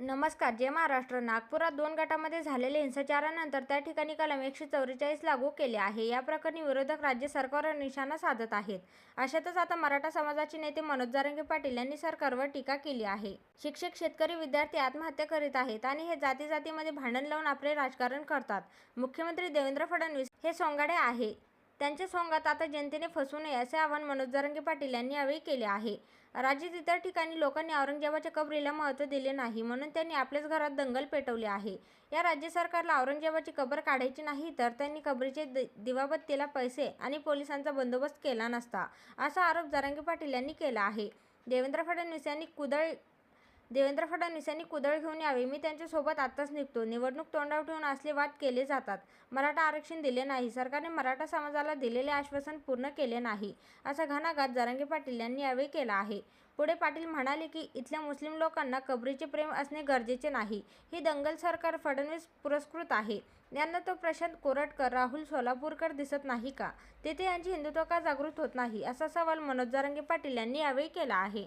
नमस्कार जय महाराष्ट्र नागपुरात दोन गटामध्ये झालेल्या हिंसाचारानंतर त्या ठिकाणी कलम एकशे चौवेचाळीस लागू केले आहे. या प्रकरणी विरोधक राज्य सरकारवर निशाणा साधत आहेत. अशातच आता मराठा समाजाचे नेते मनोज जारंगे पाटील यांनी सरकारवर टीका केली आहे. शिक्षक शेतकरी विद्यार्थी आत्महत्या करीत आहेत आणि हे जाती जातीमध्ये भांडण लावून आपले राजकारण करतात. मुख्यमंत्री देवेंद्र फडणवीस हे सोंगाडे आहे. त्यांच्या सोंगात आता जनतेने फसू नये असे आवाहन मनोज जरंगे पाटील यांनी यावेळी केले आहे. राज्यात इतर ठिकाणी लोकांनी औरंगजेबाच्या कबरीला महत्त्व दिले नाही म्हणून त्यांनी आपल्याच घरात दंगल पेटवली आहे. या राज्य सरकारला औरंगजेबाची कबर काढायची नाही तर त्यांनी कबरीचे दिवाबत्तीला पैसे आणि पोलिसांचा बंदोबस्त केला नसता असा आरोप जरांगे पाटील यांनी केला आहे. देवेंद्र फडणवीस यांनी कुदळ देवेंद्र फडणवीस यांनी कुदळ घेऊन यावे. मी त्यांच्यासोबत आत्ताच निघतो. निवडणूक तोंडावर ठेवून असले वाद केले जातात. मराठा आरक्षण दिले नाही. सरकारने मराठा समाजाला दिलेले आश्वासन पूर्ण केले नाही असा घणाघात जरांगे पाटील यांनी यावेळी केला आहे. पुढे पाटील म्हणाले की इथल्या मुस्लिम लोकांना कबरीचे प्रेम असणे गरजेचे नाही. ही दंगल सरकार फडणवीस पुरस्कृत आहे. यांना तो प्रशांत कोरटकर राहुल सोलापूरकर दिसत नाही का? तेथे यांची हिंदुत्व का जागृत होत नाही? असा सवाल मनोज जरांगे पाटील यांनी यावेळी केला आहे.